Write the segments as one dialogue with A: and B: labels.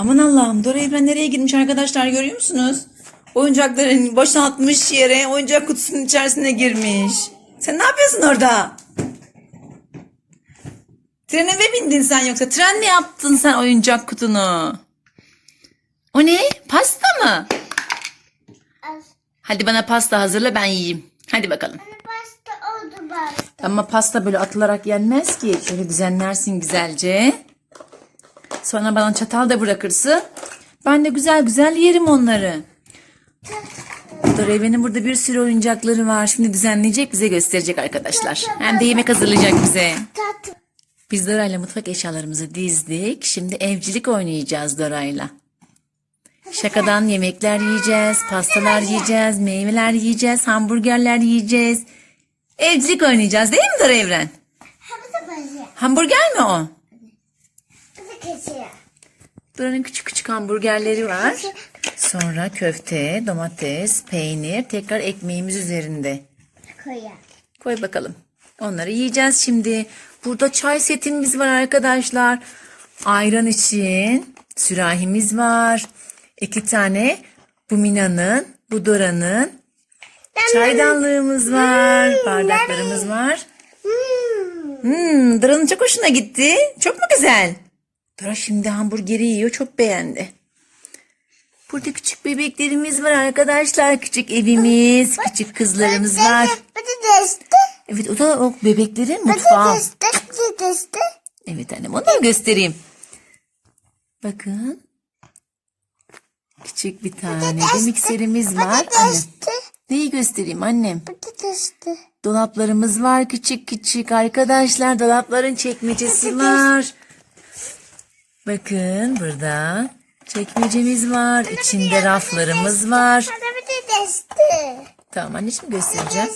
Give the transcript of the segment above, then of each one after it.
A: Aman Allah'ım Dora Evren nereye gitmiş arkadaşlar görüyor musunuz? Oyuncakların boşaltmış yere oyuncak kutusunun içerisine girmiş. Sen ne yapıyorsun orada? Trene mi bindin sen yoksa? Tren mi yaptın sen oyuncak kutunu? O ne? Pasta mı? Hadi bana pasta hazırla ben yiyeyim. Hadi bakalım.
B: Pasta oldu pasta.
A: Ama pasta böyle atılarak yenmez ki. Şöyle düzenlersin güzelce. Sonra bana çatal da bırakırsın. Ben de güzel güzel yerim onları. Doray'ın burada bir sürü oyuncakları var. Şimdi düzenleyecek bize gösterecek arkadaşlar. Hem de yemek hazırlayacak bize. Biz Dora'yla mutfak eşyalarımızı dizdik. Şimdi evcilik oynayacağız Dora'yla. Şakadan yemekler yiyeceğiz, pastalar yiyeceğiz, meyveler yiyeceğiz, hamburgerler yiyeceğiz. Evcilik oynayacağız değil mi Dora Evren? Hamburger mi o?
B: Bu da kesiyor.
A: Dora'nın küçük küçük hamburgerleri var. Sonra köfte, domates, peynir, tekrar ekmeğimiz üzerinde.
B: Koyar.
A: Koy bakalım. Onları yiyeceğiz şimdi. Burada çay setimiz var arkadaşlar. Ayran için sürahimiz var. İki tane bu Mina'nın, bu Dora'nın çaydanlığımız var. Bardaklarımız var.
B: Hmm.
A: Hmm, Dora'nın çok hoşuna gitti. Çok mu güzel? Dora şimdi hamburgeri yiyor. Çok beğendi. Burada küçük bebeklerimiz var arkadaşlar. Küçük evimiz, küçük kızlarımız var. Evet o da o bebeklerin mutfağı. Evet annem onu da göstereyim. Bakın. Küçük bir tane de mikserimiz var. Annem. Neyi göstereyim annem? Dolaplarımız var küçük küçük arkadaşlar. Dolapların çekmecesi var. Bakın burada çekmecemiz var. İçinde raflarımız var. Tamam anneciğim göstereceğim.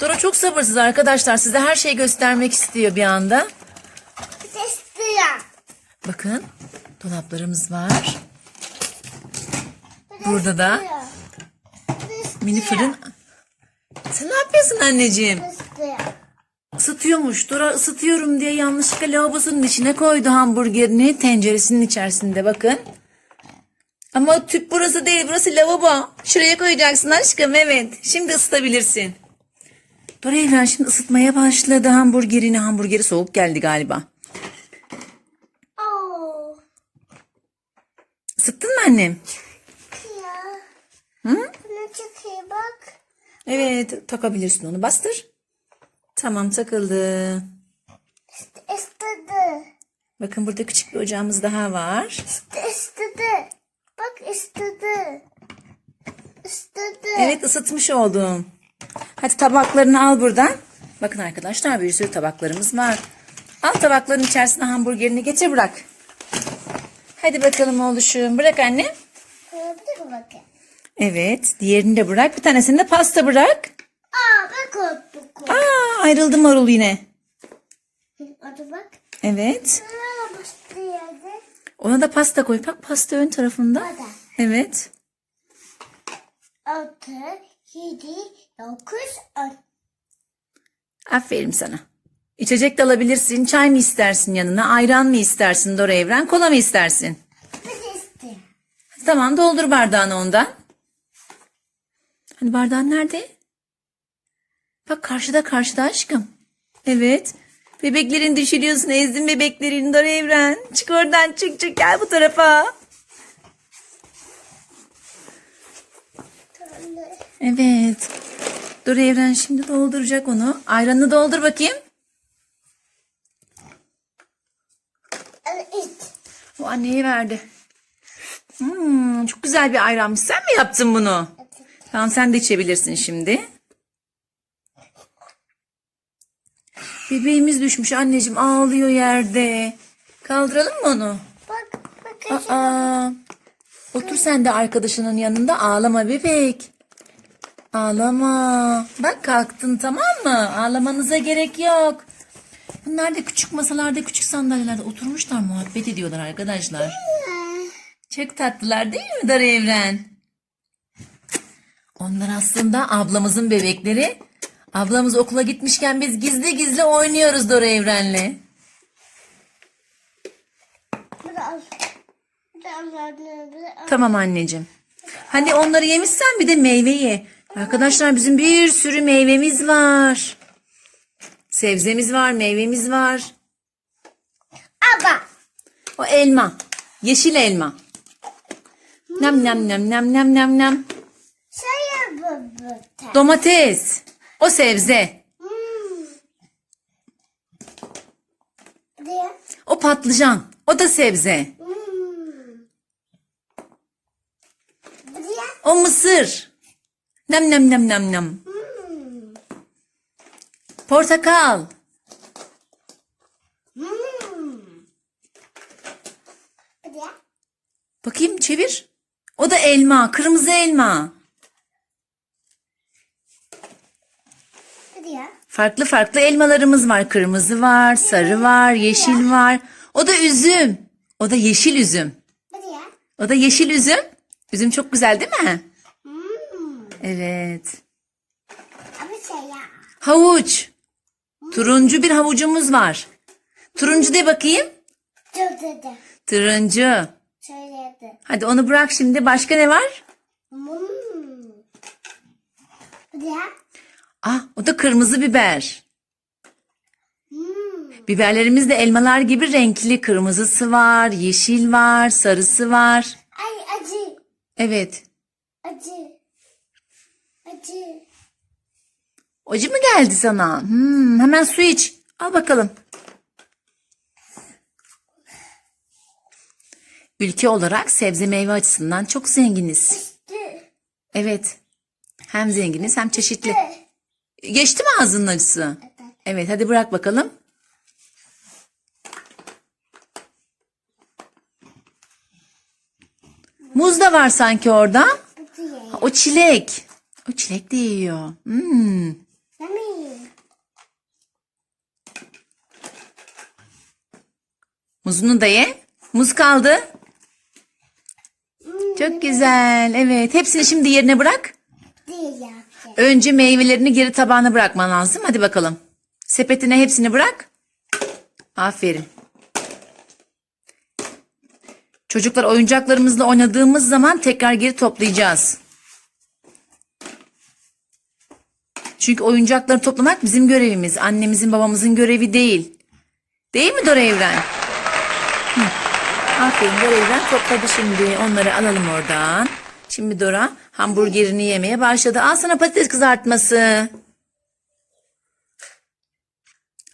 A: Dora çok sabırsız arkadaşlar. Size her şeyi göstermek istiyor bir anda. Bakın dolaplarımız var. Burada da mini fırın. Sen ne yapıyorsun anneciğim? Isıtıyormuş. Dora ısıtıyorum diye yanlışlıkla lavabosunun içine koydu hamburgerini tenceresinin içerisinde bakın. Ama tüp burası değil burası lavabo. Şuraya koyacaksın aşkım evet. Şimdi ısıtabilirsin. Dora Evren şimdi ısıtmaya başladı hamburgerini. Hamburgeri soğuk geldi galiba.
B: Oo.
A: Isıttın mı annem?
B: Ya.
A: Hı?
B: Buna çok iyi bak.
A: Evet takabilirsin onu bastır. Tamam takıldı.
B: İstedi.
A: Bakın burada küçük bir ocağımız daha var.
B: İstedi. Bak istedi. İstedi.
A: Evet ısıtmış oldum. Hadi tabaklarını al buradan. Bakın arkadaşlar bir sürü tabaklarımız var. Al tabakların içerisine hamburgerini getir bırak. Hadi bakalım oğluşum. Bırak anne. Evet diğerini de bırak. Bir tanesini de pasta bırak.
B: Aa bak koyduk.
A: Aa ayrıldı marul yine.
B: Hadi bak.
A: Evet.
B: Aa.
A: Ona da pasta koy. Bak pasta ön tarafında.
B: Burada.
A: Evet.
B: Altı, yedi, dokuz, on.
A: Aferin sana. İçecek de alabilirsin. Çay mı istersin yanına? Ayran mı istersin Dora Evren? Kola mı istersin?
B: De istiyor.
A: Tamam doldur bardağını ondan. Hani bardağın nerede? Bak karşıda karşıda aşkım. Evet. Bebeklerin düşürüyorsun ezdin bebeklerin Dora Evren. Çık oradan çık çık gel bu tarafa. Evet. Dora Evren şimdi dolduracak onu. Ayranını doldur bakayım. O anneye verdi. Hmm, çok güzel bir ayranmış. Sen mi yaptın bunu? Tamam sen de içebilirsin şimdi. Bebeğimiz düşmüş anneciğim ağlıyor yerde. Kaldıralım mı onu?
B: Bak bakın.
A: Aa, otur sen de arkadaşının yanında ağlama bebek. Ağlama. Bak kalktın tamam mı? Ağlamanıza gerek yok. Bunlar da küçük masalarda küçük sandalyelerde oturmuşlar muhabbet ediyorlar arkadaşlar. Çok tatlılar değil mi Dara Evren? Onlar aslında ablamızın bebekleri. Ablamız okula gitmişken biz gizli gizli oynuyoruz Dora Evren'le. Tamam anneciğim. Hadi onları yemişsen bir de meyve ye. Arkadaşlar bizim bir sürü meyvemiz var. Sebzemiz var, meyvemiz var.
B: Aba.
A: O elma. Yeşil elma. Nem nem nem nem nem nem nem.
B: Saya baba.
A: Domates. O sebze.
B: Diye.
A: O patlıcan. O da sebze.
B: Diye.
A: O mısır. Nem nem nem nem nem. Portakal.
B: Diye.
A: Bakayım çevir. O da elma. Kırmızı elma.
B: Diye.
A: Farklı farklı elmalarımız var. Kırmızı var, sarı var, yeşil var. O da üzüm. O da yeşil üzüm. O da yeşil üzüm. Üzüm çok güzel değil mi? Evet.
B: Ama saya.
A: Havuç. Turuncu bir havucumuz var. Turuncu de bakayım. Turuncu. Hadi onu bırak şimdi. Başka ne var?
B: Hmm. Diye.
A: Ah o da kırmızı biber.
B: Hmm.
A: Biberlerimiz de elmalar gibi renkli. Kırmızısı var, yeşil var, sarısı var.
B: Ay acı.
A: Evet.
B: Acı. Acı.
A: Acı mı geldi sana? Hmm, hemen su iç. Al bakalım. Ülke olarak sebze meyve açısından çok zenginiz. Evet. Hem zenginiz hem çeşitli. Geçti mi ağzının acısı? Evet hadi bırak bakalım. Muz da var sanki orada. Ha, O çilek. O çilek de yiyor. Hmm. Muzunu da ye. Muz kaldı. Çok güzel. Evet. Hepsini şimdi yerine bırak. Önce meyvelerini geri tabağına bırakman lazım. Hadi bakalım. Sepetine hepsini bırak. Aferin. Çocuklar oyuncaklarımızla oynadığımız zaman tekrar geri toplayacağız. Çünkü oyuncakları toplamak bizim görevimiz. Annemizin babamızın görevi değil. Değil mi Dora Evren? Aferin Dora Evren topladı şimdi. Onları alalım oradan. Şimdi Dora hamburgerini yemeye başladı. Al sana patates kızartması.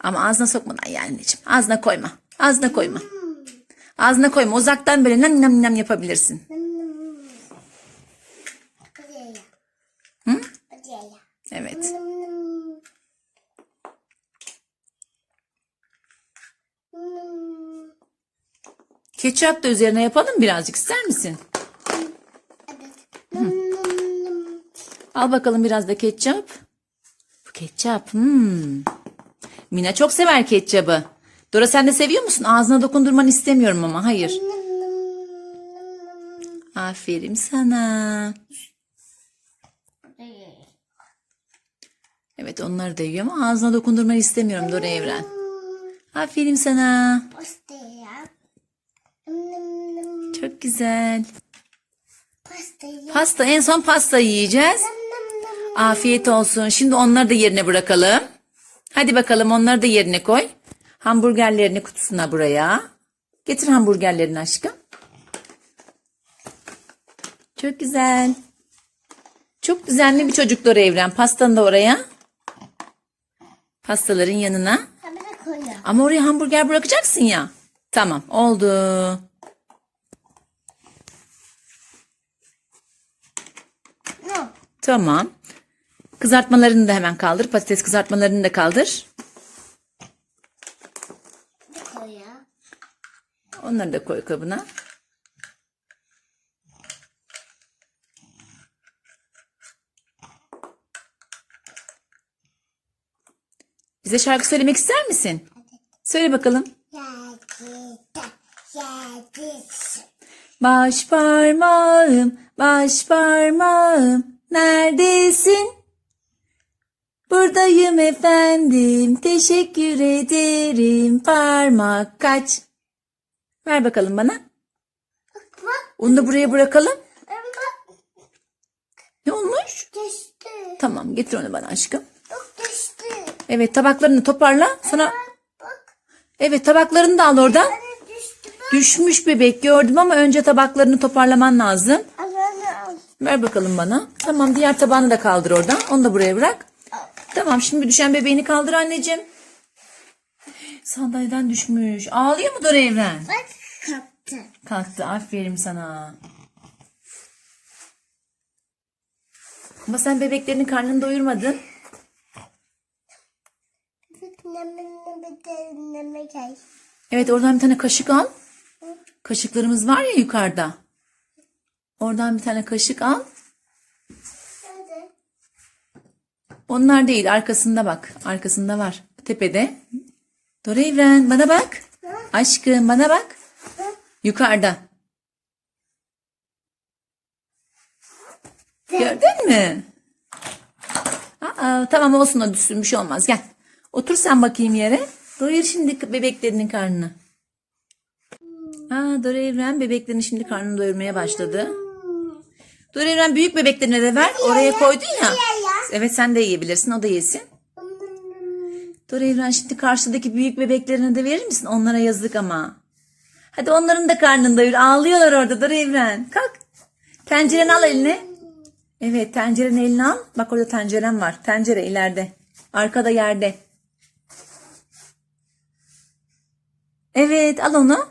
A: Ama ağzına sokmadan yani anneciğim. Ağzına koyma. Ağzına koyma. Ağzına koyma. Uzaktan böyle nem nem nem yapabilirsin. Hı? Evet. Ketçap da üzerine yapalım birazcık ister misin?
B: Evet. Hmm.
A: Al bakalım biraz da ketçap. Bu ketçap. Hmm. Mina çok sever ketçabı. Dora sen de seviyor musun? Ağzına dokundurmanı istemiyorum ama hayır. Aferin sana. Evet onları da yiyor ama ağzına dokundurmanı istemiyorum Dora Evren. Aferin sana. Çok güzel.
B: Pasta
A: en son pasta yiyeceğiz. Afiyet olsun. Şimdi onları da yerine bırakalım. Hadi bakalım onları da yerine koy. Hamburgerlerini kutusuna buraya. Getir hamburgerlerini aşkım. Çok güzel. Çok düzenli bir çocuklar evren. Pastanı da oraya. Pastaların yanına. Ama oraya hamburger bırakacaksın ya. Tamam oldu. Tamam. Kızartmalarını da hemen kaldır. Patates kızartmalarını da kaldır. Onları da koy kabına. Bize şarkı söylemek ister misin? Söyle bakalım. Baş parmağım, baş parmağım, neredesin? Buradayım efendim, teşekkür ederim, parmak kaç. Ver bakalım bana. Onu da buraya bırakalım. Ne olmuş?
B: düştü.
A: Tamam getir onu bana aşkım.
B: Düştü.
A: Evet tabaklarını toparla. Sana evet tabaklarını da al oradan. Düşmüş bebek gördüm ama önce tabaklarını toparlaman lazım. Ver bakalım bana. Tamam diğer tabağını da kaldır oradan. Onu da buraya bırak. Tamam şimdi düşen bebeğini kaldır anneciğim. Sandalyeden düşmüş. Ağlıyor mu Dora Evren?
B: Bak kaptı.
A: Kalktı. Aferin sana. Ama sen bebeklerinin karnını doyurmadın. Evet oradan bir tane kaşık al. Kaşıklarımız var ya yukarıda. Oradan bir tane kaşık al. Onlar değil arkasında bak. Arkasında var. Tepede. Dora Evren bana bak. Aşkım bana bak. Yukarıda. Gördün mü? Aa, tamam olsun o düşsün bir şey olmaz. Gel. Otur sen bakayım yere. Doyur şimdi bebeklerinin karnını. Aa, Dora Evren bebeklerinin şimdi karnını doyurmaya başladı. Dora Evren büyük bebeklerine de ver. Oraya koydun ya. Evet sen de yiyebilirsin. O da yesin. Dora Evren şimdi karşıdaki büyük bebeklerine de verir misin? Onlara yazık ama. Hadi onların da karnını doyur. Ağlıyorlar orada Dora Evren. Kalk. Tencereni al eline. Evet tencereni eline al. Bak orada tenceren var. Tencere ileride. Arkada yerde. Evet al onu.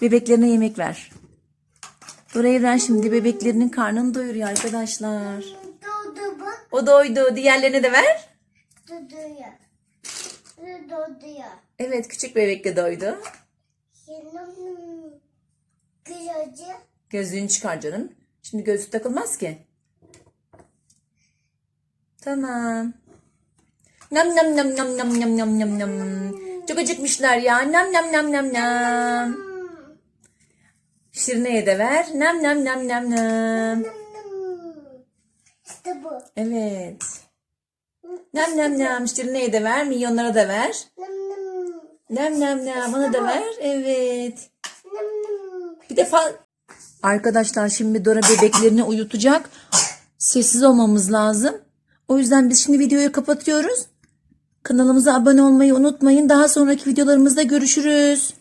A: Bebeklerine yemek ver. Dora Evren şimdi bebeklerinin karnını doyuruyor arkadaşlar.
B: Doğdu bak.
A: O doydu. Diğerlerine de ver.
B: Duduyor.
A: Evet küçük bebek de doydu.
B: Kırıcı.
A: Gözlüğünü çıkar canım. Şimdi gözlük takılmaz ki. Tamam. Nam nam nam nam nam nam nam nam nam. Çok acıkmışlar ya. Nam nam nam nam nam. Şirine'ye de ver. Nam nam nam nam nam.
B: İşte bu.
A: Evet. Nam nam nam. Şirine'ye de ver. Milyonlara da ver.
B: Nam nam.
A: Nam nam nam. Ona da ver. Evet.
B: Nam nam.
A: Bir defa arkadaşlar şimdi Dora bebeklerini uyutacak. Sessiz olmamız lazım. O yüzden biz şimdi videoyu kapatıyoruz. Kanalımıza abone olmayı unutmayın. Daha sonraki videolarımızda görüşürüz.